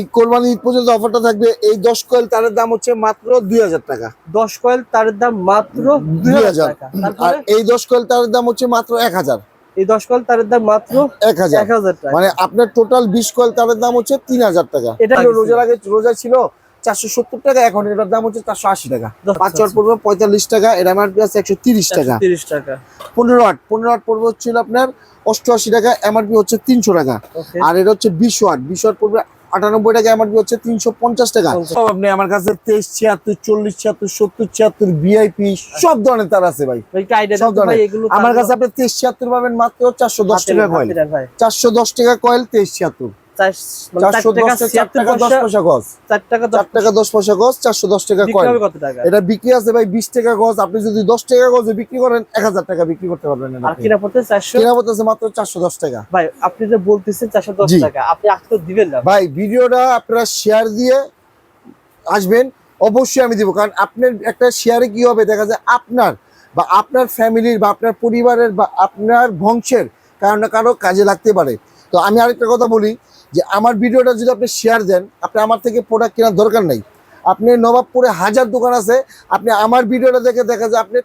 এই কোরবানি ঈদ পর্যন্ত অফারটা থাকবে। এই দশ কয়েল তারের দাম হচ্ছে মাত্র দুই হাজার টাকা। দশ কয়েল তারের দাম মাত্র দুই হাজার আর এই দশ কয়েল তারের দাম হচ্ছে মাত্র এক হাজার। এই দশ কয়েল তারের দাম মাত্র এক হাজার। এক হাজার টাকা। মানে আপনার টোটাল বিশ কয়েল তারের দাম হচ্ছে তিন হাজার টাকা। এটা রোজার আগে রোজা ছিল চারশো সত্তর টাকা এখন এটার দাম হচ্ছে চারশো আশি টাকা। পাঁচ চট পড়বে পঁয়তাল্লিশ টাকা এর এমআরপি আছে একশো তিরিশ টাকা। তিরিশ টাকা। পনেরো আট পনেরো আট পড়বে হচ্ছিল আপনার অষ্টআশি টাকা এমআরপি হচ্ছে তিনশো টাকা। আর এটা হচ্ছে বিশ ওয়াট বিশ ওয়াট পড়বে আটানব্বই টাকা এমআরপি হচ্ছে তিনশো পঞ্চাশ টাকা। সব আপনি আমার কাছে তেইশ ছিয়াত্তর চল্লিশ ছিয়াত্তর সত্তর ছিয়াত্তর ভিআইপি সব ধরনের তার আছে ভাই। সব ধরনের। আমার কাছে আপনি তেইশ ছিয়াত্তর পাবেন মাত্র চারশো দশ টাকা কয়েল চারশো দশ টাকা কয়েল তেইশ ছিয়াত্তর। মানে বিক্রি আছে ভাই বিশ টাকা গজ। আপনি যদি দশ টাকা গজে বিক্রি করেন এক হাজার টাকা বিক্রি করতে পারবেন কিনা পড়তে চারশো? পড়তেছে মাত্র চারশো দশ টাকা। ভাই আপনি যে বলতেছেন চারশো দশ টাকা আপনি আজকে দিবেন না। ভাই ভিডিওটা আপনারা শেয়ার দিয়ে আসবেন। অবশ্যই আমি দিব কারণ আপনার একটা শেয়ারে কি হবে? দেখা যায় আপনার বা আপনার ফ্যামিলির বা আপনার পরিবারের বা আপনার বংশের কারও না কারও কাজে লাগতে পারে। তো আমি আরেকটা কথা বলি যে আমার ভিডিওটা যদি আপনি শেয়ার দেন আপনি আমার থেকে প্রোডাক্ট কেনার দরকার নাই। আপনি নবাবপুরে হাজার দোকান আছে আপনি আমার ভিডিওটা দেখে দেখা যায় আপনি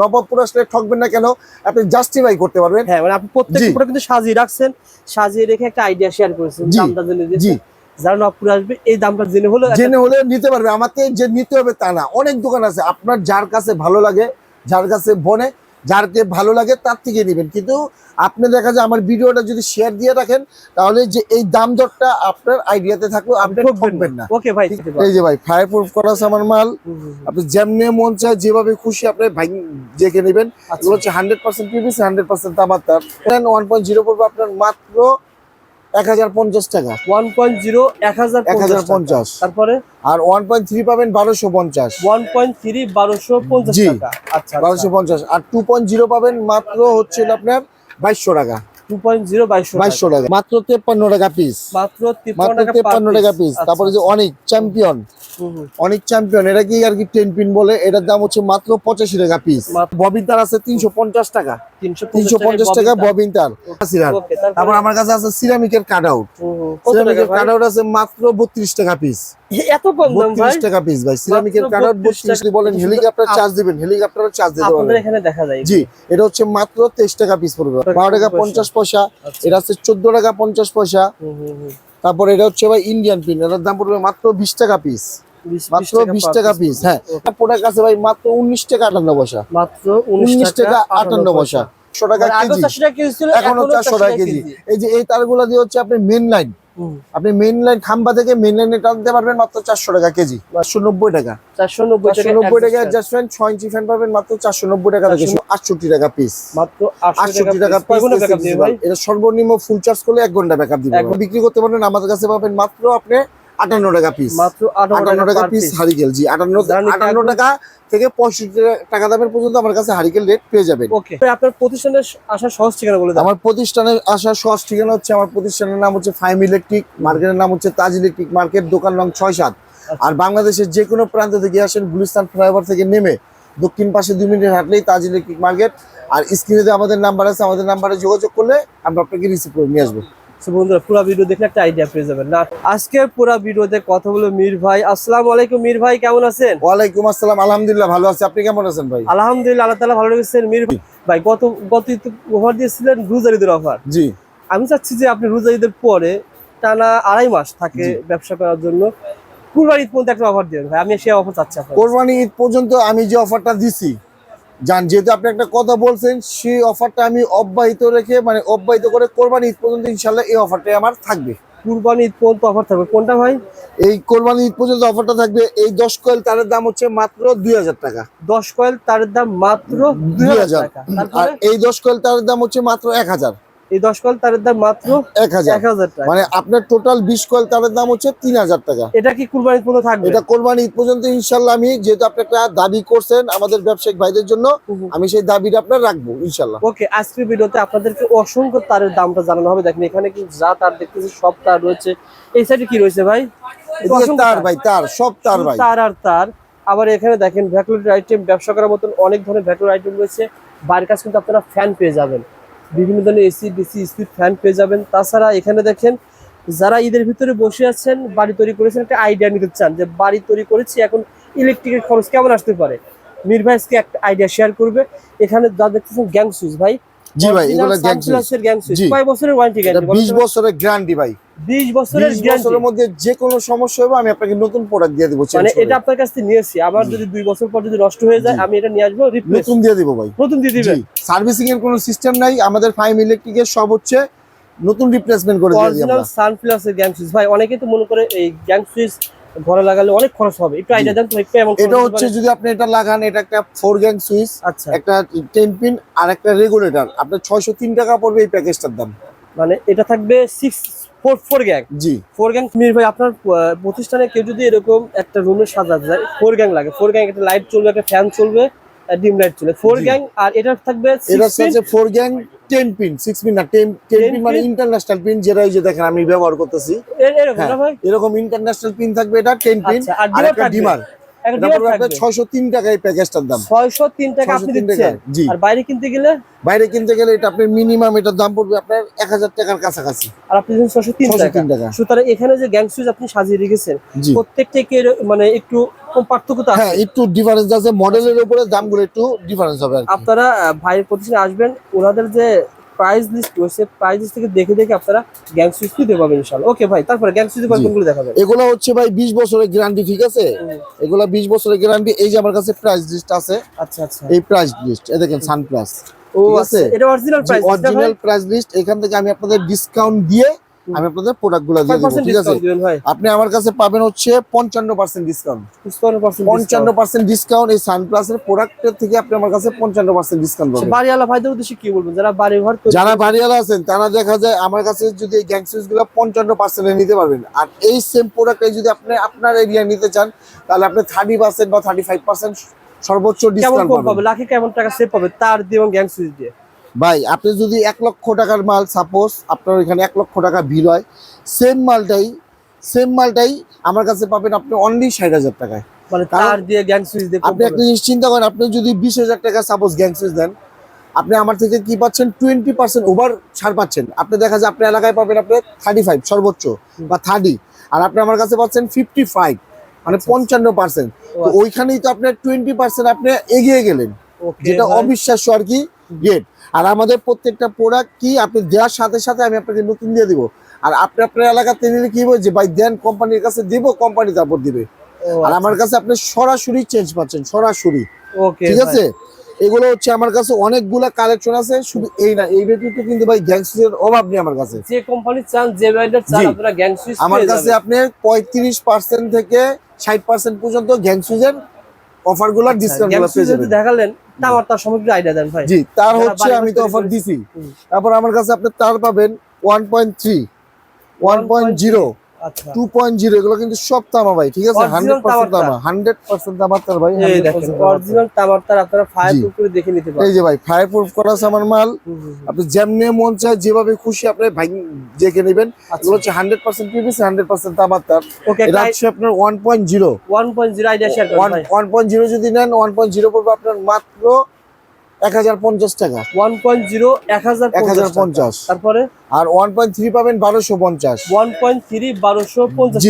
নবাবপুর আসলে ঠকবেন না কেন? আপনি জাস্টিফাই করতে পারবেন। হ্যাঁ মানে আপনি প্রত্যেকটা প্রোডাক্ট কিন্তু সাজিয়ে রাখছেন সাজিয়ে রেখে একটা আইডিয়া শেয়ার করেছেন দামটা জেনে জি। যারা আসবে এই দামটা জেনে হলো জেনে হলে নিতে পারবে। আমাকে যে নিতে হবে তা না। অনেক দোকান আছে। আপনার যার কাছে ভালো লাগে যার কাছে বনে যারকে ভালো লাগে তার থেকে নেবেন। কিন্তু আপনি দেখা যায় আমার ভিডিওটা যদি শেয়ার দিয়ে রাখেন তাহলে যে এই দাম দরটা আপনার আইডিয়াতে থাকল আপনি ঠকবেন না। ওকে ভাই এই যে ভাই ফায়ার প্রুফ করা আছে আমার মাল। আপনি যেমনি মন চায় যেভাবে খুশি আপনি ভাই দেখে নেবেন। আচ্ছা। হচ্ছে hundred percent PVC hundred percent তামার তার। ওয়ান পয়েন্ট জিরো পড়বে আপনার মাত্র এক হাজার পঞ্চাশ টাকা। 1.0 1050 এক হাজার টাকা। পঞ্চাশ। তারপরে? আর ওয়ান পয়েন্ট থ্রি পাবেন বারোশো পঞ্চাশ। 1.3 1250 জি। টাকা। আচ্ছা বারোশো পঞ্চাশ। আর টু পয়েন্ট জিরো পাবেন মাত্র হচ্ছে আপনার বাইশশো টাকা। 2.0 2200 বাইশশো টাকা মাত্র তেপ্পান্ন টাকা পিস মাত্র 53 মাত্র টাকা তেপ্পান্ন টাকা পিস তারপরে যে অনেক চ্যাম্পিয়ন অনেক চ্যাম্পিয়ন এটা কি আর কি টেন পিন বলে? এটার দাম হচ্ছে মাত্র পঁচাশি টাকা পিস ববিন তার আছে তিনশো পঞ্চাশ টাকা। তিনশো পঞ্চাশ টাকা ববিন তার। তারপর আমার কাছে আছে সিরামিকের কাট আউট। সিরামিকের কাট আউট আছে মাত্র বত্রিশ টাকা পিস এত কম দাম ভাই? বত্রিশ টাকা পিস ভাই। সিরামিকের কাট 32 বলেন হেলিকপ্টার চার্জ দিবেন হেলিকপ্টারও চার্জ দিতে আপনাদের এখানে দেখা যায়। জি এটা হচ্ছে মাত্র তেইশ টাকা পিস পড়বে বারো টাকা পঞ্চাশ পয়সা আচ্ছা। এটা হচ্ছে চোদ্দ টাকা পঞ্চাশ পয়সা। তারপর এটা হচ্ছে ভাই ইন্ডিয়ান পিন এটার দাম পড়বে মাত্র বিশ টাকা পিস মাত্র বিশ per টাকা পিস হ্যাঁ। প্রোডাক্ট আছে ভাই মাত্র উনিশ টাকা আটান্ন পয়সা। মাত্র উনিশ টাকা আটান্ন পয়সা। একশো টাকা মানে আগে কেজি। 400 টাকা কেজি এখনও চারশো টাকা কেজি। এই যে এই তারগুলা দিয়ে হচ্ছে আপনি মেন লাইন আপনি মেন লাইন খাম্বা থেকে মেন লাইনে টানতে পারবেন মাত্র চারশো টাকা কেজি। চারশো নব্বই টাকা। 490 চারশো টাকা নব্বই টাকা adjustment। অ্যাডজাস্টমেন্ট ছয় ইঞ্চি ফ্যান পাবেন মাত্র চারশো নব্বই টাকা থেকে আটষট্টি টাকা পিস মাত্র 80 আটষট্টি টাকা পিস এটা সর্বনিম্ন ফুল চার্জ করলে এক ঘণ্টা ব্যাকআপ দিবে। বিক্রি করতে পারবেন আমাদের কাছে পাবেন মাত্র আপনি আটান্ন টাকা পিস মাত্র আটান্ন টাকা পিস হারিকেল জি আটান্ন আটান্ন টাকা থেকে পঁয়ষট্টি টাকা দামের পর্যন্ত আমার কাছে হারিকেল রেট পেয়ে যাবেন। ওকে আপনার প্রতিষ্ঠানের আসার সহজ ঠিকানা বলে আমার প্রতিষ্ঠানের আসার সহজ ঠিকানা হচ্ছে আমার প্রতিষ্ঠানের নাম হচ্ছে ফাইম ইলেকট্রিক মার্কেটের নাম হচ্ছে তাজ ইলেকট্রিক মার্কেট দোকান নং ছয় সাত। আর বাংলাদেশের যে কোনো প্রান্ত থেকে আসেন গুলিস্তান ফ্লাইওভার থেকে নেমে দক্ষিণ পাশে দুই মিনিট হাঁটলেই তাজ ইলেকট্রিক মার্কেট আর স্ক্রিনে আমাদের নাম্বার আছে আমাদের নাম্বারে যোগাযোগ করলে আমরা আপনাকে রিসিভ করে নিয়ে আসব। So, বন্ধুরা পুরো ভিডিও দেখলে একটা আইডিয়া পেয়ে যাবেন। না আজকের পুরো ভিডিওতে কথা বলো মীর ভাই। আসসালামু আলাইকুম মীর ভাই কেমন আছেন? ওয়ালাইকুম আসসালাম আলহামদুলিল্লাহ ভালো আছি। আপনি কেমন আছেন ভাই? আলহামদুলিল্লাহ আল্লাহ তাআলা ভালো রেখেছেন। মীর ভাই গত গত অফার দিয়েছিলেন রোজার ঈদের অফার। জি। আমি চাচ্ছি যে আপনি রোজা ঈদের পরে টানা আড়াই মাস থাকে ব্যবসা করার জন্য। কুরবানি ঈদ পর্যন্ত একটা অফার দিবেন ভাই আমি সেই অফার চাচ্ছি কোরবানি ঈদ পর্যন্ত আমি যে অফারটা দিছি জান যেহেতু আপনি একটা কথা বলছেন সেই অফারটা আমি অব্যাহিত রেখে মানে অব্যাহিত করে কোরবানি ঈদ পর্যন্ত ইনশাল্লাহ এই অফারটাই আমার থাকবে। কোরবানি ঈদ পর্যন্ত অফার থাকবে। কোনটা ভাই? এই কোরবানি ঈদ পর্যন্ত অফারটা থাকবে এই দশ কয়েল তারের দাম হচ্ছে মাত্র দুই হাজার টাকা। দশ কয়েল তারের দাম মাত্র দুই হাজার হাজার। টাকা। আর এই দশ কয়েল তারের দাম হচ্ছে মাত্র এক হাজার। এই দশ কয়েল তার দাম মাত্র এক হাজার। টাকা। মানে আপনার টোটাল বিশ কয়েল তারের দাম হচ্ছে তিন হাজার টাকা। এটা কি কুরবানি পর্যন্ত থাকবে? এটা কোরবানি ঈদ পর্যন্ত ইনশাল্লাহ আমি যেহেতু আপনি একটা দাবি করছেন আমাদের ব্যবসায়িক ভাইদের জন্য আমি সেই দাবিটা আপনার রাখব ইনশাল্লাহ। ওকে আজকের ভিডিওতে আপনাদেরকে অসংখ্য তারের দামটা জানানো হবে। দেখেন এখানে কি যা তার দেখতেছি সব তার রয়েছে। এই সাইডে কি রয়েছে ভাই? তার ভাই তার সব তার ভাই। তার আর তার। আবার এখানে দেখেন ভ্যাকুলেটর আইটেম ব্যবসা করার মতন অনেক ধরনের ভ্যাকুলেটর আইটেম রয়েছে। বাইরের কাছে কিন্তু আপনারা ফ্যান পেয়ে যাবেন। বিভিন্ন ধরনের এসি, ডিসি, স্পিড ফ্যান পেয়ে যাবেন। তাছাড়া এখানে দেখেন, যারা ঈদের ভিতরে বসে আছেন, বাড়ি তৈরি করেছেন, একটা আইডিয়া নিতে চান যে বাড়ি তৈরি করেছি, এখন ইলেকট্রিকের খরচ কেমন আসতে পারে? মির ভাই একটা আইডিয়া শেয়ার করবে। এখানে যা দেখতেছেন গ্যাং সুইচ ভাই। জি ভাই এগুলো গ্যাং সানপ্লাসের গ্যাং সুইচ কয় বছরের ওয়ারেন্টি গ্যারান্টি বিশ বছরের গ্যারান্টি ভাই। 20 বছরের মধ্যে যে কোনো সমস্যা হবে আমি আপনাকে নতুন প্রোডাক্ট দিয়ে দেবো মানে এটা আপনার কাছ থেকে নিয়েছি। আবার যদি দুই বছর পর যদি নষ্ট হয়ে যায় আমি এটা নিয়ে আসব রিপ্লেস নতুন দিয়ে দেবো ভাই। নতুন দিয়ে দিবেন? সার্ভিসিং এর কোনো সিস্টেম নাই আমাদের ফাইভ ইলেকট্রিকের সব হচ্ছে নতুন রিপ্লেসমেন্ট করে দিয়ে দিই অরিজিনাল আমরা। সানপ্লাসের গ্যাং সুইচ ভাই অনেকে তো মনে করে এই গ্যাং সুইচ ঘরে লাগালে অনেক খরচ হবে। একটু আইডিয়া দেন তো একটু এমন এটা হচ্ছে যদি আপনি এটা লাগান এটা একটা ফোর গ্যাং সুইচ আচ্ছা। একটা টেন পিন আর একটা রেগুলেটর আপনার ছয়শো তিন টাকা পড়বে এই প্যাকেজটার দাম। মানে এটা থাকবে সিক্স ফোর ফোর গ্যাং জি। ফোর গ্যাং মির ভাই আপনার প্রতিষ্ঠানে কেউ যদি এরকম একটা রুমে সাজা যায় ফোর গ্যাং লাগে। ফোর গ্যাং একটা লাইট চলবে একটা ফ্যান চলবে ডিম লাইট চলবে। ফোর গ্যাং আর এটা থাকবে এটা হচ্ছে four gang ten pin six pin না টেন টেন পিন মানে ইন্টারন্যাশনাল পিন যেটা ওই যে দেখেন আমি ব্যবহার করতেছি। এরকম ইন্টারন্যাশনাল পিন থাকবে এটা টেন পিন আচ্ছা, আর আর একটা ডিমার একটা এটা dimmer পড়বে আপনার থাকবে। ছয়শো তিন টাকা এই প্যাকেজটার দাম। ছয়শো তিন টাকা আপনি দিচ্ছেন? আর বাইরে কিনতে গেলে? বাইরে কিনতে গেলে এটা আপনার মিনিমাম এটার দাম পড়বে আপনার এক হাজার টাকার কাছাকাছি। আর আপনি দিচ্ছেন ছয়শো তিন 603 টাকা। সুতরাং এখানে যে গ্যাং সুইচ আপনি সাজিয়ে রেখেছেন মানে একটু কম পার্থক্য হ্যাঁ একটু ডিফারেন্স আছে মডেলের উপরে দামগুলো একটু ডিফারেন্স হবে আপনারা ভাইয়ের প্রতিষ্ঠানে আসবেন ওনাদের যে প্রাইস লিস্ট রয়েছে। প্রাইস লিস্ট থেকে দেখে দেখে আপনারা গ্যাং সুইচ দিতে পাবেন ইনশাআল্লাহ। ওকে ভাই তারপরে গ্যাং সুইচ। কোনগুলো দেখাবেন? এগুলো হচ্ছে ভাই বিশ বছরের গ্যারান্টি ঠিক আছে? এগুলো বিশ বছরের গ্যারান্টি এই যে আমার কাছে প্রাইস লিস্ট আছে আচ্ছা আচ্ছা। এই প্রাইস লিস্ট এ দেখেন সানপ্লাস ও আচ্ছা আছে? এটা original price original price list এখান থেকে আমি আপনাদের ডিসকাউন্ট দিয়ে আমি আপনাদের প্রোডাক্টগুলো দিয়ে দেবো ঠিক আছে? আপনি আমার কাছে পাবেন হচ্ছে পঞ্চান্ন পার্সেন্ট ডিসকাউন্ট 55% পঞ্চান্ন পার্সেন্ট ডিসকাউন্ট এই সানপ্লাসের প্রোডাক্টের থেকে আপনি আমার কাছে পঞ্চান্ন পার্সেন্ট ডিসকাউন্ট পাবেন। বাড়িওয়ালা ভাইদের উদ্দেশ্যে কি বলবেন? যারা বাড়ি ঘর যারা বাড়িওয়ালা আছেন তারা দেখা যায় আমার কাছে যদি এই গ্যাংগুলো পঞ্চান্ন পার্সেন্টে নিতে পারবেন। আর এই সেম প্রোডাক্টে যদি আপনি আপনার এরিয়া নিতে চান তাহলে আপনি থার্টি পার্সেন্ট বা থার্টি ফাইভ পার্সেন্ট সর্বোচ্চ ডিসকাউন্ট পাবেন। পাবে? লাখে কেমন টাকা সেভ পাবে? তার দিয়ে এবং গ্যাং সুইচ দিয়ে। ভাই আপনি যদি এক লক্ষ টাকার মাল সাপোজ আপনার এখানে এক লক্ষ টাকা ভিড় হয় সেম মালটাই সেম মালটাই আমার কাছে পাবেন আপনি অনলি ষাট হাজার টাকায়। মানে তার দিয়ে গ্যাং সুইচ দিয়ে আপনি একটা। জিনিস চিন্তা করেন আপনি যদি বিশ হাজার টাকা সাপোজ গ্যাংসেস দেন আপনি আমার থেকে কি পাচ্ছেন? টোয়েন্টি পার্সেন্ট ওভার ছাড় পাচ্ছেন। আপনি দেখা যায় আপনার এলাকায় পাবেন আপনি থার্টি ফাইভ সর্বোচ্চ বা থার্টি আর আপনি আমার কাছে পাচ্ছেন ফিফটি ফাইভ মানে আচ্ছা। পঞ্চান্ন পার্সেন্ট আচ্ছা। ওইখানেই তো আপনার টোয়েন্টি পার্সেন্ট আপনি এগিয়ে গেলেন। যেটা অবিশ্বাস্য আর কি গেট আর আমাদের প্রত্যেকটা প্রোডাক্ট কি আপনি দেওয়ার সাথে সাথে আমি আপনাকে নতুন দিয়ে দিব। আর আপনি আপনার এলাকাতে নিলে কি হবে যে ভাই দেন কোম্পানির কাছে দিব কোম্পানি তারপর দিবে। আর আমার কাছে আপনি সরাসরি চেঞ্জ পাচ্ছেন সরাসরি। ওকে ঠিক আছে? এগুলো হচ্ছে আমার কাছে অনেকগুলা কালেকশন আছে শুধু এই না এই ব্যতীত কিন্তু ভাই গ্যাংসের অভাব নেই আমার কাছে। যে কোম্পানি চান যে ব্র্যান্ডের চান আপনারা গ্যাংসুইচ আমার কাছে আপনি পঁয়ত্রিশ পার্সেন্ট থেকে ষাট পার্সেন্ট পর্যন্ত গ্যাংসুজের অফারগুলা ডিসকাউন্ট গ্যাং পেয়ে যাবেন। দেখালেন দামার তার সমগ্র আইডিয়া দেন ভাই। জি তার হচ্ছে আমি তো অফার দিছি। তারপর আমার কাছে আপনি তার পাবেন 1.3 1.0 টু পয়েন্ট জিরো এগুলো কিন্তু সব তামা ভাই ঠিক আছে? হান্ড্রেড পার্সেন্ট তামা হান্ড্রেড পার্সেন্ট তামার তার ভাই এই 100% দেখেন তামার তার। অরিজিনাল তামার তার আপনারা ফায়ার প্রুফ করে দেখে নিতে এই যে ভাই ফায়ার প্রুফ করা আছে আমার মাল। আপনি যেমনি মন চায় যেভাবে খুশি আপনি ভাই দেখে নেবেন। আচ্ছা। এগুলো হচ্ছে hundred percent PVC hundred percent তামার তার ওকে এটা হচ্ছে আপনার one point zero one point zero idea share one point zero যদি নেন ওয়ান পয়েন্ট জিরো পড়বে আপনার মাত্র এক হাজার পঞ্চাশ টাকা। ওয়ান পয়েন্ট জিরো এক হাজার এক হাজার পঞ্চাশ। তারপরে? আর ওয়ান পয়েন্ট থ্রি পাবেন বারোশো পঞ্চাশ। ওয়ান পয়েন্ট থ্রি বারোশো পঞ্চাশ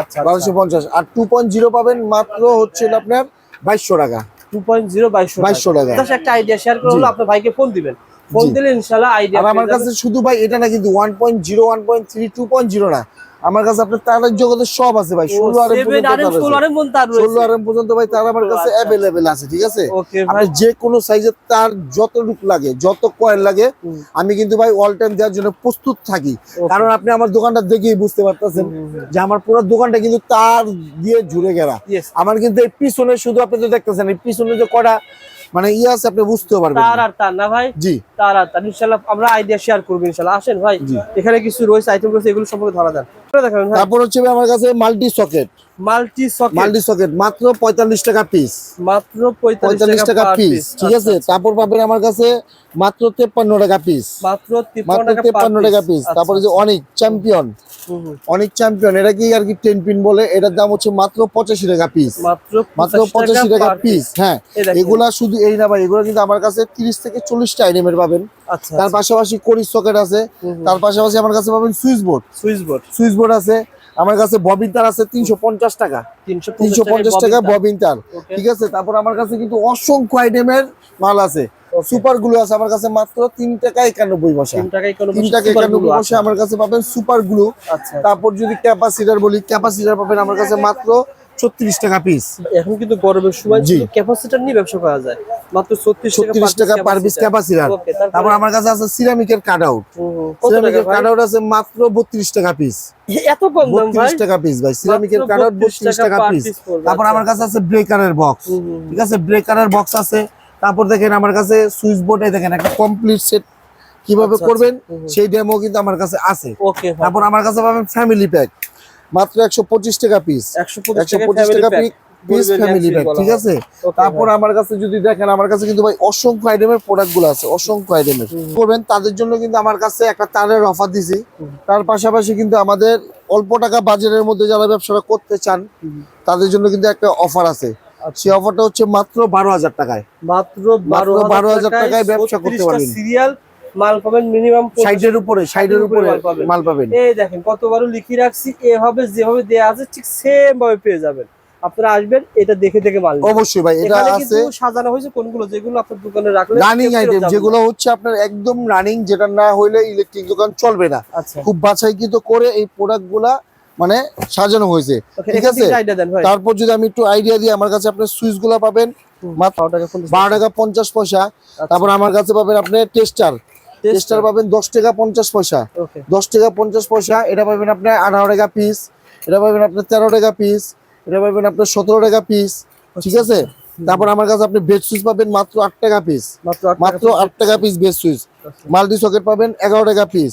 আচ্ছা বারোশো পঞ্চাশ। আর টু পয়েন্ট জিরো পাবেন মাত্র হচ্ছে আপনার বাইশশো টাকা। টু পয়েন্ট জিরো বাইশশো বাইশশো টাকা। একটা আইডিয়া শেয়ার। আপনার ভাইকে ফোন দিবেন। ফোন জি। দিলে ইনশাল্লাহ আইডিয়া আমার কাছে শুধু ভাই এটা না কিন্তু one point zero one point three two point zero না। আমার কাছে আপনার তারের জগতে সব আছে ভাই ষোলো আর সেভেন আর এম ষোলো আর পর্যন্ত ভাই তার আমার কাছে আচ্ছা। অ্যাভেলেবেল আছে ঠিক আছে? ওকে ভাই আপনি যে কোনো সাইজের তার যতটুকু লাগে যত কয়েল লাগে আমি কিন্তু ভাই অল টাইম দেওয়ার জন্য প্রস্তুত থাকি। কারণ আপনি আমার দোকানটা দেখেই বুঝতে পারতেছেন। যে আমার পুরো দোকানটা কিন্তু তার দিয়ে জুড়ে গেরা আমার কিন্তু এই পিছনে শুধু আপনি তো দেখতেছেন এই পিছনে যে কটা মানে ইয়ে আছে আপনি বুঝতে পারবেন তার আর তার না ভাই? জি। তার তার ইনশাল্লাহ আমরা আইডিয়া শেয়ার করব ইনশাল্লাহ আসেন ভাই এখানে কিছু রয়েছে আইটেম রয়েছে এগুলো সম্পর্কে ধরা দেন দেখাবেন তারপর হচ্ছে আমার কাছে multi socket multi socket multi socket মাত্র পঁয়তাল্লিশ টাকা পিস মাত্র পঁয়তাল্লিশ টাকা পিস ঠিক আছে? তারপর পাবেন আমার কাছে মাত্র তেপ্পান্ন টাকা পিস মাত্র মাত্র 53 টাকা তেপ্পান্ন টাকা পিস আচ্ছা, তারপরে যে অনেক চ্যাম্পিয়ন অনেক চ্যাম্পিয়ন এটা কি আর কি টেন পিন বলে? এটার দাম হচ্ছে মাত্র পঁচাশি টাকা পিস মাত্র মাত্র পঁচাশি টাকা পিস হ্যাঁ এগুলা শুধু এই না ভাই এগুলো কিন্তু আমার কাছে তিরিশ থেকে চল্লিশটা আইটেমের পাবেন। আচ্ছা তার পাশাপাশি করিস সকেট আছে। তার পাশাপাশি আমার কাছে পাবেন switch board. Switch board. Switch board আছে। আমার কাছে ববিন তার আছে তিনশো পঞ্চাশ টাকা। তিনশো পঞ্চাশ টাকা ববিন তার। ঠিক আছে? তারপর আমার কাছে কিন্তু অসংখ্য আইটেমের মাল আছে। সুপারগুলো আছে আমার কাছে মাত্র তিন টাকা একানব্বই পয়সা। তিন টাকা একানব্বই পয়সা আমার কাছে পাবেন সুপার গ্লু আচ্ছা। তারপর যদি ক্যাপাসিটার বলি ক্যাপাসিটার পাবেন আমার কাছে মাত্র ছত্রিশ টাকা পিস এখন কিন্তু গরমের সময়। ক্যাপাসিটার নিয়ে ব্যবসা করা যায়। মাত্র ছত্রিশ ছত্রিশ টাকা পার পিস ক্যাপাসিটার তারপর? আমার কাছে আছে সিরামিকের কাট আউট সিরামিকের কাট আউট আছে মাত্র বত্রিশ টাকা পিস এত কম দাম ভাই? বত্রিশ টাকা পিস ভাই। সিরামিকের কাট আউট 32 টাকা পিস তারপর। আমার কাছে আছে ব্রেকারের বক্স। ঠিক আছে? ব্রেকারের বক্স আছে। তারপর দেখেন আমার কাছে সুইচ বোর্ডে দেখেন একটা কমপ্লিট সেট কীভাবে আচ্ছা, করবেন আচ্ছা, হুম। সেই ডেমো কিন্তু আমার কাছে আছে। তারপর আমার কাছে পাবেন ফ্যামিলি প্যাক মাত্র একশো পঁচিশ টাকা পিস একশো পঁচিশ টাকা পিস ফ্যামিলি প্যাক ঠিক আছে? তারপর আমার কাছে যদি দেখেন আমার কাছে কিন্তু ভাই অসংখ্য আইটেমের প্রোডাক্টগুলো আছে অসংখ্য আইটেমের করবেন তাদের জন্য কিন্তু আমার কাছে একটা তারের অফার দিছি। তার পাশাপাশি কিন্তু আমাদের অল্প টাকা বাজারের মধ্যে যারা ব্যবসাটা করতে চান তাদের জন্য কিন্তু একটা অফার আছে। সেই অফারটা হচ্ছে মাত্র বারো হাজার টাকায়। মাত্র মাত্র বারো হাজার টাকায় ব্যবসা করতে পারবেন। সিরিয়াল মাল পাবেন মিনিমাম সাইডের উপরে সাইডের উপরে মাল পাবেন। এই দেখেন কতবারও লিখে রাখছি এভাবে যেভাবে দেয়া আছে ঠিক সেম ভাবে পেয়ে যাবেন। আপনারা আসবেন এটা দেখে দেখে মাল অবশ্যই ভাই এটা আছে। সাজানো হয়েছে কোনগুলো যেগুলো আপনার দোকানে রাখলে রানিং আইটেম যেগুলো হচ্ছে আপনার একদম রানিং যেটা না হইলে ইলেকট্রিক দোকান চলবে না। আচ্ছা। খুব বাছাইকৃত করে এই প্রোডাক্টগুলা মানে সাজানো হয়েছে। ঠিক আছে? তারপর যদি আমি একটু আইডিয়া দিই আমার কাছে আপনার সুইচগুলা পাবেন বারো টাকা পঞ্চাশ পয়সা। তারপর আমার কাছে পাবেন আপনি টেস্টার টেস্টার পাবেন দশ টাকা পঞ্চাশ পয়সা। দশ টাকা পঞ্চাশ পয়সা এটা পাবেন আপনার আঠারো টাকা পিস এটা পাবেন আপনার তেরো টাকা পিস এটা পাবেন আপনার সতেরো টাকা পিস ঠিক আছে? তারপর আমার কাছে আপনি বেড সুইচ পাবেন মাত্র আট টাকা পিস মাত্র আট টাকা piece bed switch multi socket পাবেন এগারো টাকা পিস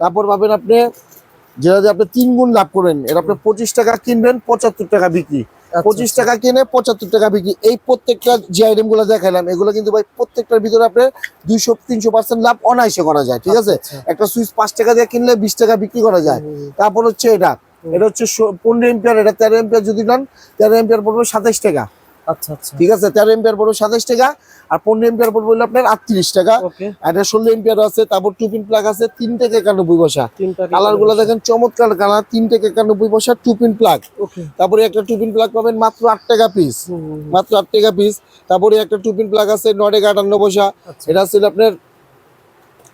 তারপর পাবেন আপনি যেটা আপনি তিন গুণ লাভ করবেন এটা আপনি পঁচিশ টাকা কিনবেন পঁচাত্তর টাকা বিক্রি। আচ্ছা, পঁচিশ টাকা কিনে পঁচাত্তর টাকা বিক্রি। এই প্রত্যেকটা যে আইটেমগুলো দেখালাম এগুলো কিন্তু ভাই প্রত্যেকটার ভিতরে আপনার দুইশো তিনশো পার্সেন্ট লাভ অনায়াসে করা যায় ঠিক আছে? আচ্ছা। একটা সুইচ পাঁচ টাকা দিয়ে কিনলে বিশ টাকা বিক্রি করা যায়। তারপর হচ্ছে এটা এটা হচ্ছে পনেরো এম্পিয়ার এটা তেরো এম্পিয়ার যদি নেন তেরো এম্পিয়ার পড়বে সাতাইশ টাকা। আচ্ছা আচ্ছা। ঠিক আছে তেরো এম্পিয়ার পড়বে সাতাশ টাকা আর পনেরো এম্পিয়ার পড়বে হলো আপনার আটত্রিশ টাকা। এটা ষোলো এম্পিয়ার আছে তারপর টু পিন প্লাগ আছে তিন থেকে একানব্বই পয়সা কালারগুলো দেখেন চমৎকার কালার তিন থেকে একানব্বই পয়সা টু পিন প্লাগ তারপরে একটা টু পিন প্লাগ পাবেন মাত্র আট টাকা পিস মাত্র আট টাকা পিস তারপরে একটা টু পিন প্লাগ আছে নয় টাকা আটান্ন পয়সা আচ্ছা। এটা ছিল আপনার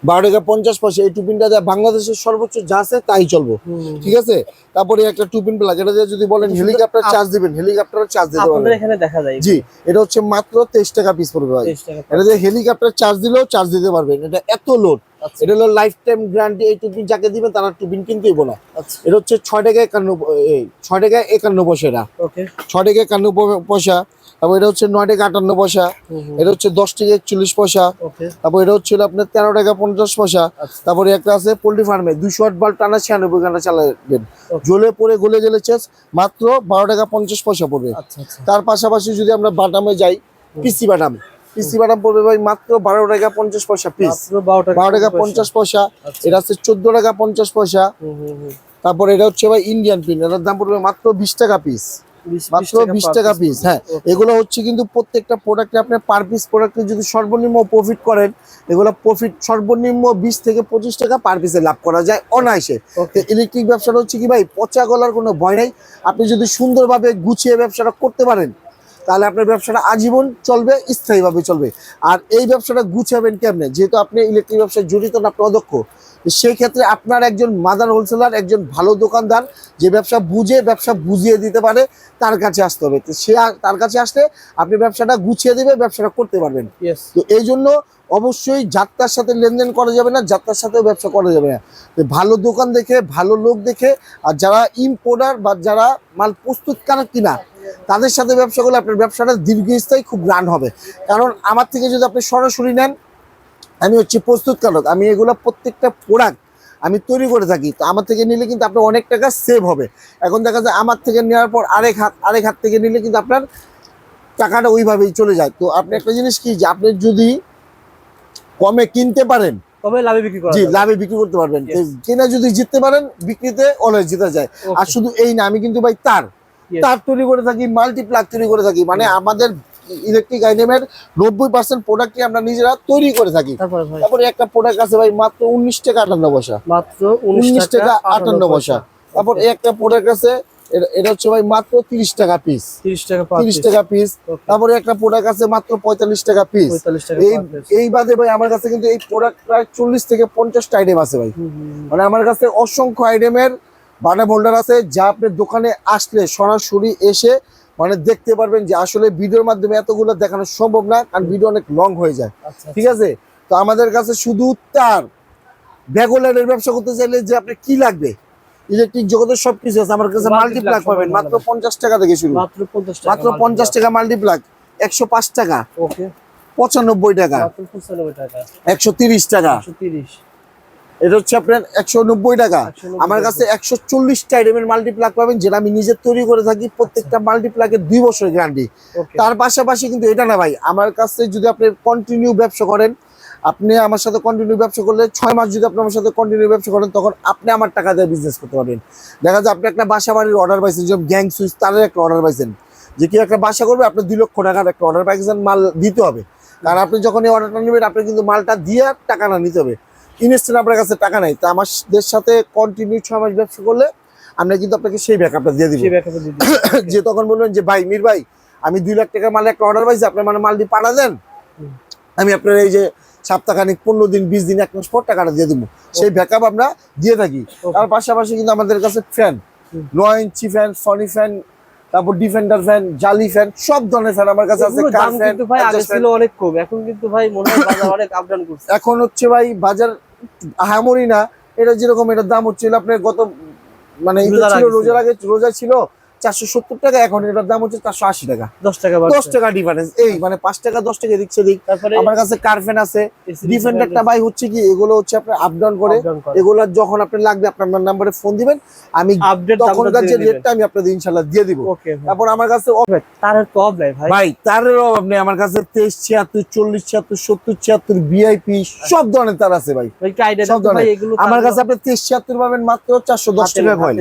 বারো টাকা পঞ্চাশ পয়সা এই টু পিনটা দিয়ে বাংলাদেশের সর্বোচ্চ যা আছে তাই চলবো। ঠিক আছে? তারপরে একটা টু পিন প্লাগ এটা যদি বলেন হেলিকপ্টার চার্জ দিবেন হেলিকপ্টার চার্জ দিতে পারবেন। এখানে দেখা যায়। জি এটা হচ্ছে মাত্র তেইশ টাকা পিস পড়বে ভাই। এটা দিয়ে হেলিকপ্টার চার্জ দিলেও চার্জ দিতে পারবেন। এটা এত লোড আচ্ছা। এটা হলো লাইফ টাইম গ্যারান্টি এই টুপিন যাকে দিবেন তারা টুপিন কিনতেই না। আচ্ছা। এটা হচ্ছে ছয় টাকা একান্ন ছয় টাকা একান্ন পয়সা এটা। ছয় টাকা একান্ন পয়সা তারপর এটা হচ্ছে নয় টাকা আটান্ন পয়সা। এটা হচ্ছে দশ টাকা একচল্লিশ পয়সা। তারপর এটা হচ্ছে হলো আপনার তেরো টাকা পঞ্চাশ পয়সা। আচ্ছা। তারপরে একটা আছে পোল্ট্রি ফার্মে। দুশো আট বাল্ব টানা ছিয়ানব্বই ঘণ্টা চালাবেন. জ্বলে পড়ে গলে গেলে চেস মাত্র বারো টাকা পঞ্চাশ পয়সা পড়বে। আচ্ছা আচ্ছা। তার পাশাপাশি যদি আমরা বাটামে যাই পিসি বাটাম পিসি বাটাম পড়বে ভাই মাত্র বারো টাকা পঞ্চাশ পয়সা পিস বারো টাকা পঞ্চাশ পয়সা। এটা হচ্ছে চোদ্দ টাকা পঞ্চাশ পয়সা। তারপর এটা হচ্ছে ভাই ইন্ডিয়ান পিন এটার দাম পড়বে মাত্র বিশ টাকা পিস মাত্র বিশ টাকা পিস হ্যাঁ। এগুলো হচ্ছে কিন্তু প্রত্যেকটা প্রোডাক্টে আপনি পার পিস প্রোডাক্টে যদি সর্বনিম্ন প্রফিট করেন এগুলো প্রফিট সর্বনিম্ন বিশ থেকে পঁচিশ টাকা পার পিসে লাভ করা যায় অনায়াসে. ইলেকট্রিক ব্যবসাটা হচ্ছে কি ভাই পচা গলার কোনো ভয় নাই। আপনি যদি সুন্দরভাবে গুছিয়ে ব্যবসাটা করতে পারেন তাহলে আপনার ব্যবসাটা আজীবন চলবে স্থায়ীভাবে চলবে। আর এই ব্যবসাটা গুছাবেন কেমনে? যেহেতু আপনি ইলেকট্রিক ব্যবসায় জড়িত না আপনি অদক্ষ। সেই ক্ষেত্রে আপনার একজন মাদার হোলসেলার একজন ভালো দোকানদার যে ব্যবসা বুঝে ব্যবসা বুঝিয়ে দিতে পারে তার কাছে আসতে হবে। তো সে তার কাছে আসলে আপনি ব্যবসাটা গুছিয়ে দেবে ব্যবসাটা করতে পারবেন. তো এই জন্য অবশ্যই যাত্রার সাথে লেনদেন করা যাবে না যাত্রার সাথেও ব্যবসা করা যাবে না। ভালো দোকান দেখে ভালো লোক দেখে আর যারা ইম্পোর্টার বা যারা মাল প্রস্তুতকারক কিনা তাদের সাথে ব্যবসা করলে আপনার ব্যবসাটা দীর্ঘস্থায়ী খুব রান হবে। কারণ আমার থেকে যদি আপনি সরাসরি নেন আমি হচ্ছে প্রস্তুতকারক আমি এগুলো প্রত্যেকটা প্রোডাক্ট আমি তৈরি করে থাকি। তো আমার থেকে নিলে কিন্তু আপনার অনেক টাকা সেভ হবে। এখন দেখা যায় আমার থেকে নেওয়ার পর আরেক হাত আরেক হাত থেকে নিলে কিন্তু আপনার টাকাটা ওইভাবেই চলে যায়। তো আপনি একটা জিনিস কি যে আপনি যদি কমে কিনতে পারেন তবে লাভে বিক্রি জি লাভে বিক্রি করতে পারবেন। কেনা যদি জিততে পারেন বিক্রিতে অলওয়েজ জিতা যায়। আর শুধু এই না আমি কিন্তু ভাই তার তার তৈরি করে থাকি তৈরি করে থাকি। মানে আমাদের ইলেকট্রিক আইটেমের নব্বই পার্সেন্ট প্রোডাক্টই আমরা নিজেরা তৈরি করে থাকি। তারপরে একটা প্রোডাক্ট আছে ভাই মাত্র উনিশ টাকা আটান্ন পয়সা। মাত্র উনিশ টাকা আটান্ন পয়সা। তারপর একটা প্রোডাক্ট আছে এটা- হচ্ছে ভাই মাত্র তিরিশ টাকা পিস তিরিশ টাকা তিরিশ টাকা পিস তারপরে একটা প্রোডাক্ট আছে মাত্র পঁয়তাল্লিশ টাকা পিস এই এই বাদে ভাই আমার কাছে কিন্তু এই প্রোডাক্ট প্রায় চল্লিশ থেকে পঞ্চাশটা আইটেম আছে ভাই। মানে আমার কাছে অসংখ্য আইটেমের বাটা হোল্ডার আছে যা আপনার দোকানে আসলে সরাসরি এসে মানে দেখতে পারবেন যে আসলে ভিডিওর মাধ্যমে এতগুলো দেখানো সম্ভব না কারণ ভিডিও অনেক লং হয়ে যায়। আচ্ছা ঠিক আছে? তো আমাদের কাছে শুধু তার ব্যাগোলারের ব্যবসা করতে চাইলে যে আপনার কি লাগবে? ইলেকট্রিক জগতের সবকিছু আছে আমার কাছে মাল্টিপ্লাগ পাবেন মাত্র পঞ্চাশ টাকা থেকে শুরু। মাত্র পঞ্চাশ টাকা মাল্টিপ্লাগ। একশো পাঁচ টাকা। ওকে। পঁচানব্বই টাকা। একশো তিরিশ টাকা। এটা হচ্ছে আপনার একশো নব্বই টাকা। 190 আমার কাছে একশো চল্লিশটা আইটেমের মাল্টিপ্লাগ পাবেন যেটা আমি নিজে তৈরি করে থাকি প্রত্যেকটা মাল্টিপ্লাগের দুই বছরের গ্যারান্টি তার পাশাপাশি কিন্তু এটা না ভাই আমার কাছে যদি আপনি কন্টিনিউ ব্যবসা করেন আপনি আমার সাথে কন্টিনিউ ব্যবসা করলে ছয় মাস যদি আপনি আমার সাথে কন্টিনিউ ব্যবসা করেন তখন আপনি আমার টাকা দিয়ে বিজনেস করতে পারবেন। দেখা যায় আপনি একটা বাসা বাড়ির অর্ডার পাইছেন যেমন গ্যাং সুইচ তাদের একটা অর্ডার পাইছেন। যে কি একটা বাসা করবে আপনি দুই লক্ষ টাকার একটা অর্ডার পাইছেন মাল দিতে হবে। কারণ আপনি যখন এই অর্ডারটা নেবেন আপনি কিন্তু মালটা দিয়ে টাকা না নিতে হবে। ইনস্ট্যান্ট আপনার কাছে টাকা নাই তা আমাদের সাথে কন্টিনিউ ছয় মাস ব্যবসা করলে আমরা কিন্তু আপনাকে সেই ব্যাকআপটা দিয়ে দিব। সেই ব্যাকআপে দিয়ে দিই। যে তখন বলবেন যে ভাই মির ভাই আমি দুই লাখ টাকার মাল একটা অর্ডার পাইছি আপনার মানে মালটি পাঠা দেন। আমি আপনার এই যে সপ্তাহখানিক পনেরো দিন বিশ দিন এক মাস পর টাকাটা দিয়ে দেবো। সেই ব্যাকআপ আমরা দিয়ে থাকি। তার পাশাপাশি কিন্তু আমাদের কাছে ফ্যান। নয় ইঞ্চি ফ্যান সনি ফ্যান তারপর ডিফেন্ডার ফ্যান জালি ফ্যান সব ধরনের ফ্যান আমার কাছে আছে। কার ফ্যান কিন্তু ভাই আগে ছিল অনেক কম এখন কিন্তু ভাই মনে হয় বাজার অনেক আপ ডাউন করছে। এখন হচ্ছে ভাই বাজার আহামরি না এটা যেরকম এটার দাম হচ্ছিল আপনার গত মানে ছিল। রোজার আগে রোজা ছিল চারশো সত্তর টাকা এখন এটার দাম হচ্ছে চারশো আশি টাকা। দশ টাকা দশ টাকা ডিফারেন্স এই মানে পাঁচ টাকা দশ টাকা দিচ্ছে দিক তারপরে আমার কাছে কার্ফেন আছে। ডিফেন্ডারটা ভাই হচ্ছে কি এগুলো হচ্ছে আপনার আপ ডাউন করে। এগুলো যখন আপনার লাগবে আপনার নাম্বারে ফোন দিবেন। আমি তখনকার যে রেটটা আমি আপনাদের ইনশাল্লাহ দিয়ে দিব। ওকে তারপর আমার কাছে তার কম নাই ভাই। ভাই তারের অভাব নেই। আমার কাছে তেইশ ছিয়াত্তর চল্লিশ ছিয়াত্তর সত্তর ছিয়াত্তর ভিআইপি সব ধরনের তার আছে ভাই। সব ধরনের। আমার কাছে আপনি তেইশ ছিয়াত্তর পাবেন মাত্র চারশো দশ টাকা কয়েল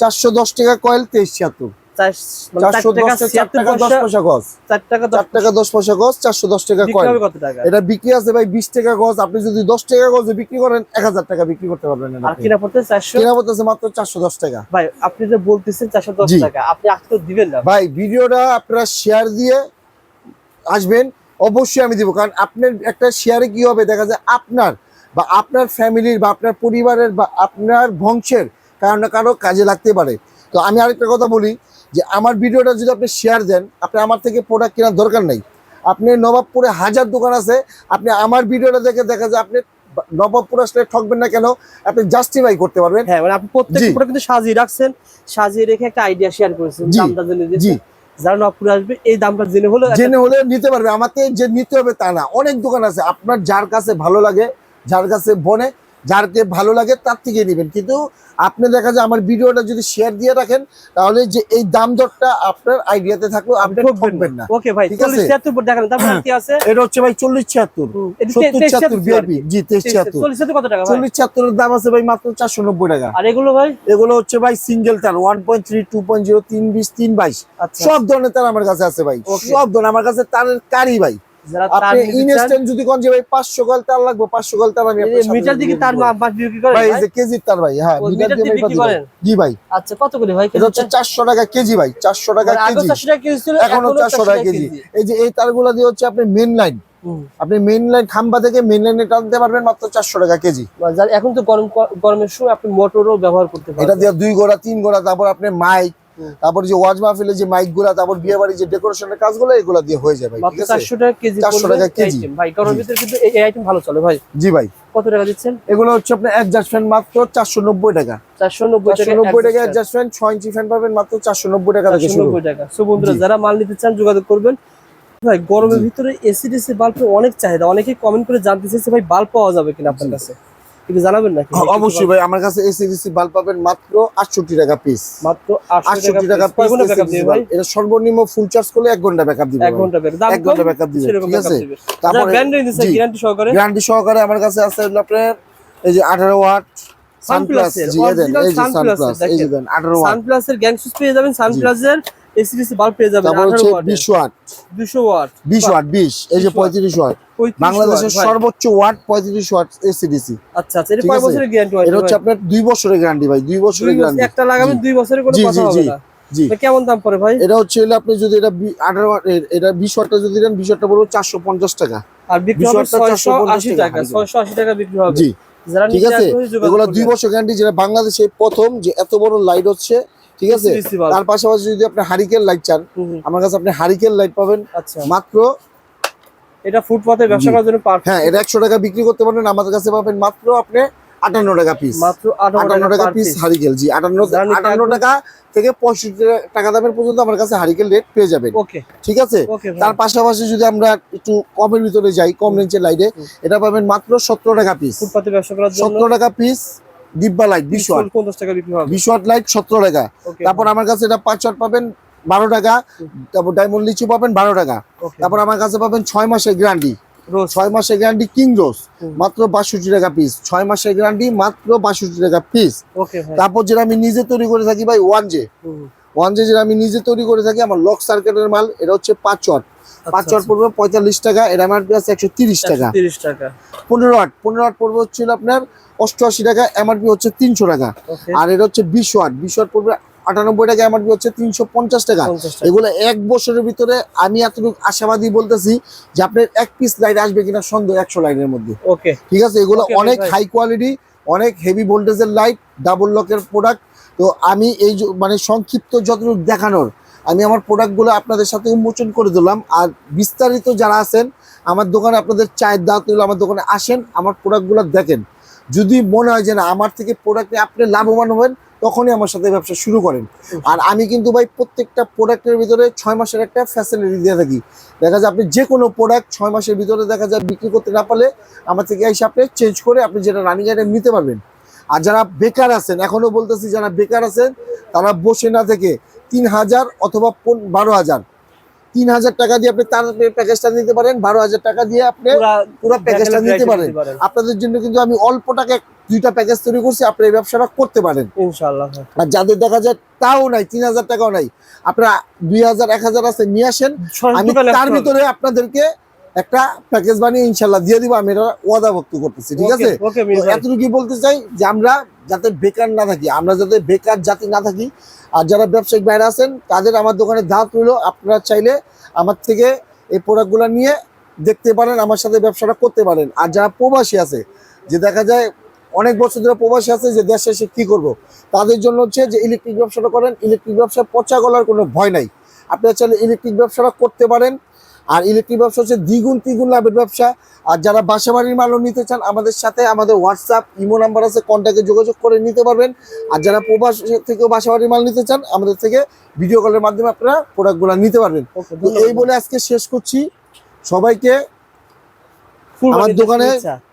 চারশো দশ টাকা কয়েল তেইশ ছিয়াত্তর। মানে চারশো চার টাকা দশ চার ছিয়াত্তর টাকা দশ পয়সা পয়সা গজ। চার টাকা দশ চার টাকা দশ পয়সা গজ চারশো দশ টাকা বিক্রি কয়েল হবে কত টাকা? এটা বিক্রি আছে ভাই বিশ টাকা গজ। আপনি যদি দশ টাকা গজে বিক্রি করেন এক হাজার টাকা বিক্রি করতে পারবেন কিনা পড়তে চারশো? কেনা পড়তেছে মাত্র চারশো দশ টাকা। ভাই আপনি যে বলতেছেন চারশো দশ টাকা আপনি আজকে দিবেন না। ভাই ভিডিওটা আপনারা শেয়ার দিয়ে আসবেন। অবশ্যই আমি দিব কারণ আপনার একটা শেয়ারে কি হবে? দেখা যায় আপনার বা আপনার ফ্যামিলির বা আপনার পরিবারের বা আপনার বংশের কারও না কারও কাজে লাগতে পারে। তো আমি আরেকটা কথা বলি যে আমার ভিডিওটা যদি আপনি শেয়ার দেন আপনি আমার থেকে প্রোডাক্ট কেনার দরকার নাই। আপনি নবাবপুরে হাজার দোকান আছে আপনি আমার ভিডিওটা দেখে দেখা যায় আপনি নবাবপুর আসলে ঠকবেন না কেন? আপনি জাস্টিফাই করতে পারবেন। হ্যাঁ মানে আপনি প্রত্যেক জি। প্রোডাক্ট কিন্তু সাজিয়ে রাখছেন সাজিয়ে রেখে একটা আইডিয়া শেয়ার করেছেন দামটা জেনে জি। যারা নপুরে আসবে এই দামটা জেনে হলো জেনে হলে নিতে পারবে। আমাকে যে নিতে হবে তা না। অনেক দোকান আছে। আপনার যার কাছে ভালো লাগে যার কাছে বনে যারকে ভালো লাগে তার থেকে নেবেন। কিন্তু আপনি দেখা যায় আমার ভিডিওটা যদি শেয়ার দিয়ে রাখেন তাহলে যে এই দাম দরটা আপনার আইডিয়াতে থাকলেও আপনি ঠকবেন না। ওকে ভাই ঠিক চল্লিশ আছে? ছিয়াত্তর পর দেখালেন তারপর আর কি আছে? এটা হচ্ছে ভাই চল্লিশ ছিয়াত্তর। হুম, এটা সত্তর তেইশ ছিয়াত্তর ছিয়াত্তর ভিআইপি জি তেইশ ছিয়াত্তর। চল্লিশ ছিয়াত্তর কত টাকা ভাই? চল্লিশ ছিয়াত্তরের দাম আছে ভাই মাত্র চারশো নব্বই টাকা। আর এগুলো ভাই? এগুলো হচ্ছে ভাই সিঙ্গেল তার one point three two point zero তিন বিশ তিন বাইশ। আচ্ছা। সব ধরনের তার আমার কাছে আছে ভাই. সব ধরনের আমার কাছে তারের কারি ভাই। যারা আপনি নিতে চান, ইনস্ট্যান্ট যদি কোন যে ভাই 500 গল তার লাগবে 500 গল তার আমি এই আপনার সাথে মিটার দিকে তার দিব। বিক্রি করেন ভাই এই যে কেজি তার ভাই হ্যাঁ মিটার মিটার দিয়ে দিয়ে বিক্রি করেন? জি ভাই। আচ্ছা কত করে ভাই এটা হচ্ছে 400 টাকা কেজি ভাই 400 টাকা মানে আগে কেজি। 400 টাকা কেজি ছিল এখনও 400 টাকা কেজি। এই যে এই তারগুলো দিয়ে হচ্ছে আপনি মেইন লাইন আপনি মেইন লাইন খাম্বা থেকে মেইন লাইনে টানতে পারবেন মাত্র 400 টাকা কেজি। মানে এখন তো গরম গরমের সময় আপনি মোটরও ব্যবহার করতে এটা দিয়ে দুই গোড়া তিন গোড়া তারপর আপনি মাইক। তারপর যে ওয়াজ মাহফিলে যে মাইকগুলা তারপর বিয়ে বাড়ির যে ডেকোরেশনের কাজগুলো এগুলো দিয়ে হয়ে ভাই মাত্র 400 টাকা কেজি 400 পড়বে টাকা কেজি। item। ভাই গরমের ভিতরে কিন্তু এই আইটেম ভালো চলে ভাই। জি ভাই। কত টাকা দিচ্ছেন? এগুলো হচ্ছে আপনার অ্যাডজাস্ট ফ্যান মাত্র 490 টাকা। 490 টাকা 490 টাকা অ্যাডজাস্ট ফ্যান 6 ইঞ্চি ফ্যান পাবেন মাত্র 490 টাকা থেকে শুরু। 490 টাকা। সো বন্ধুরা যারা মাল নিতে চান যোগাযোগ করবেন। ভাই গরমের ভিতরে এসি ডিসি বাল্বের অনেক চাহিদা। অনেকেই কমেন্ট করে জানতে চাইছে ভাই বাল্ব পাওয়া যাবে কিনা আপনার কাছে? একটু জানাবেন নাকি? হ্যাঁ, অবশ্যই ভাই আমার কাছে এসিডিসি বাল্ব পাবেন মাত্র 68 টাকা পিস মাত্র 68 টাকা পিস এটা সর্বনিম্ন ফুল চার্জ করলে 1 ঘণ্টা ব্যাকআপ দিবে এক ঘণ্টা ব্যাকআপ ঘণ্টা ব্যাকআপ দিবে ঠিক আছে? দিবে? যারা তারপরে। গ্যারান্টি সহকারে? গ্যারান্টি সহকারে আমার কাছে আছে আপনার এই যে 18 ওয়াট সানপ্লাস এর, জি এই যে সানপ্লাস এই যে 18 ওয়াট সানপ্লাসের গ্যাং সুইচ পেয়ে যাবেন সানপ্লাসের এসিডিসি বাল্ব পেয়ে যাবেন তারপর 18 হচ্ছে ওয়াটের। বিশ ওয়াট। 200 ওয়াট। বিশ ওয়াট বিশ এই যে 20 watt। পঁয়ত্রিশ ওয়াট। বাংলাদেশের সর্বোচ্চ ওয়াট পঁয়ত্রিশ ওয়াট এসিডিসি আচ্ছা আচ্ছা এটা ঠিক কয় বছরের গ্যারান্টি এটা হচ্ছে আপনার দুই বছরের গ্যারান্টি ভাই দুই বছরের গ্যারান্টি একটা লাগাবেন দুই বছরের কোনো কথা হবে। না। জি। কেমন দাম পড়ে ভাই? এটা হচ্ছে আপনি যদি এটা বি- আঠারো ওয়াট এটা বিশ ওয়াটটা যদি দেন বিশ ওয়াটটা পড়বে চারশো পঞ্চাশ টাকা। আর বিক্রি হবে 680 টাকা টাকা। 680 টাকা বিক্রি হবে। জি। ঠিক আছে? এগুলো। দুই বছর গ্যারান্টি যেটা বাংলাদেশে প্রথম যে এত বড় লাইট হচ্ছে ঠিক আছে? তার পাশাপাশি যদি আপনি হারিকেন লাইট চান আমার কাছে আপনি হারিকেন লাইট পাবেন। আচ্ছা। মাত্র এটা ফুটপাতে ব্যবসা করার জন্য পারফেক্ট হ্যাঁ এটা একশো টাকা বিক্রি করতে পারবেন আমাদের কাছে পাবেন মাত্র আপনি আটান্ন টাকা পিস মাত্র 58 আটান্ন টাকা পিস হারিকেল জি আটান্ন যারা নিতে আটান্ন আগ্রহী- টাকা থেকে পঁয়ষট্টি টাকা দামের পর্যন্ত আমার কাছে হারিকেল রেট পেয়ে যাবেন। ওকে ঠিক আছে? তার পাশাপাশি যদি আমরা একটু কমের ভিতরে যাই কম রেঞ্জের লাইটে এটা পাবেন মাত্র সত্তর টাকা পিস ফুটপাতে ব্যবসা করার জন্য? টাকা পিস ডিব্বা লাইট বিশ ওয়াট 50 টাকা বিক্রি হবে। বিশ ওয়াট লাইট সত্তর টাকা তারপর আমার কাছে এটা পাঁচ ওয়াট পাবেন বারো টাকা। তারপর ডায়মন্ড লিচু পাবেন বারো টাকা। তারপর আমার কাছে পাবেন ছয় মাসের গ্যারান্টি ছয় মাসের গ্যারান্টি কিং রোজ মাত্র বাষট্টি টাকা পিস ছয় মাসের গ্যারান্টি মাত্র বাষট্টি টাকা পিস তারপর যেটা আমি নিজে তৈরি করে থাকি ভাই ওয়ান জে ওয়ান জে যেটা আমি নিজে তৈরি করে থাকি আমার লক সার্কিটের মাল এটা হচ্ছে পাঁচ ওয়াট পাঁচ আচ্ছা, ওয়াট পড়বে পঁয়তাল্লিশ টাকা এর এমআরপি আছে একশো তিরিশ আচ্ছা, টাকা 130 টাকা। পনেরো ওয়াট পনেরো ওয়াট পড়বে হচ্ছিল আপনার অষ্টআশি টাকা এমআরপি হচ্ছে তিনশো টাকা। আর এটা হচ্ছে বিশ ওয়াট বিশ ওয়াট পড়বে আটানব্বই টাকা এমআরপি হচ্ছে তিনশো পঞ্চাশ টাকা। এগুলো এক বছরের ভিতরে আমি এতটুকু আশাবাদী বলতেছি যে আপনার এক পিস লাইট আসবে কিনা সন্দেহ একশো লাইটের মধ্যে। ওকে ঠিক আছে? এগুলো অনেক হাই কোয়ালিটি অনেক হেভি ভোল্টেজের লাইট ডাবল লকের প্রোডাক্ট তো আমি এই মানে সংক্ষিপ্ত যতটুকু দেখানোর আমি আমার প্রোডাক্টগুলো আপনাদের সাথে উন্মোচন করে দিলাম। আর বিস্তারিত যারা আছেন আমার দোকানে আপনাদের চায়ের দাওয়াত হলে আমার দোকানে আসেন আমার প্রোডাক্টগুলো দেখেন। যদি মনে হয় যে না আমার থেকে প্রোডাক্টে আপনি লাভবান হবেন তখনই আমার সাথে ব্যবসা শুরু করেন। আর আমি কিন্তু ভাই প্রত্যেকটা প্রোডাক্টের ভিতরে ছয় মাসের একটা ফ্যাসিলিটি দিয়ে থাকি। দেখা যায় আপনি যে কোনো প্রোডাক্ট ছয় মাসের ভিতরে দেখা যায় বিক্রি করতে না পারলে আমার থেকে এসে আপনি চেঞ্জ করে আপনি যেটা রানিং আইটেম নিতে পারবেন। আর যারা বেকার আছেন এখনও বলতেছি যারা বেকার আছেন তারা বসে না থেকে তিন হাজার অথবা বারো হাজার তিন হাজার টাকা দিয়ে আপনি তার প্যাকেজটা নিতে পারেন বারো হাজার টাকা দিয়ে আপনি পুরো প্যাকেজটা নিতে পারেন। আপনাদের জন্য কিন্তু আমি অল্প টাকা দুইটা প্যাকেজ তৈরি করছি আপনি এই ব্যবসাটা করতে পারেন। ইনশাল্লাহ আর যাদের দেখা যায় তাও নাই তিন হাজার টাকাও নাই। আপনারা দুই হাজার এক হাজার আছে নিয়ে আসেন। আমি তার ভিতরে আপনাদেরকে একটা প্যাকেজ বানিয়ে ইনশাল্লাহ দিয়ে দিব আমি এটা ওয়াদা ভক্ত করতেছি ঠিক আছে? এতটুকু বলতে চাই যে আমরা যাতে বেকার না থাকি আমরা যাতে বেকার জাতি না থাকি আর যারা ব্যবসায়িক বাইরে আছেন তাদের আমার দোকানে দাঁত রইল আপনারা চাইলে আমার থেকে এই প্রোডাক্টগুলো নিয়ে দেখতে পারেন আমার সাথে ব্যবসাটা করতে পারেন। আর যারা প্রবাসী আছে যে দেখা যায় অনেক বছর ধরে প্রবাসী আছে যে দেশে এসে কি করব? তাদের জন্য হচ্ছে যে ইলেকট্রিক ব্যবসাটা করেন ইলেকট্রিক ব্যবসা পচা গলার কোনো ভয় নাই। আপনারা চাইলে ইলেকট্রিক ব্যবসাটা করতে পারেন আর ইলেকট্রিক ব্যবসা হচ্ছে দ্বিগুণ তিগুণ লাভের ব্যবসা। আর যারা বাসা বাড়ির মালও নিতে চান আমাদের সাথে আমাদের হোয়াটসঅ্যাপ ইমো নাম্বার আছে কন্ট্যাক্টে যোগাযোগ করে নিতে পারবেন। আর যারা প্রবাস থেকেও বাসা বাড়ির মাল নিতে চান আমাদের থেকে ভিডিও কলের মাধ্যমে আপনারা প্রোডাক্টগুলো নিতে পারবেন। তো এই বলে আজকে শেষ করছি। সবাইকে আমার দোকানে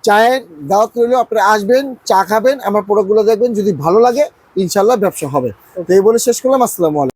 চায়ের দাওয়াত রইলেও আপনারা আসবেন চা খাবেন আমার প্রোডাক্টগুলো দেখবেন যদি ভালো লাগে ইনশাল্লাহ ব্যবসা হবে। তো এই বলে শেষ করলাম আসসালামু আলাইকুম।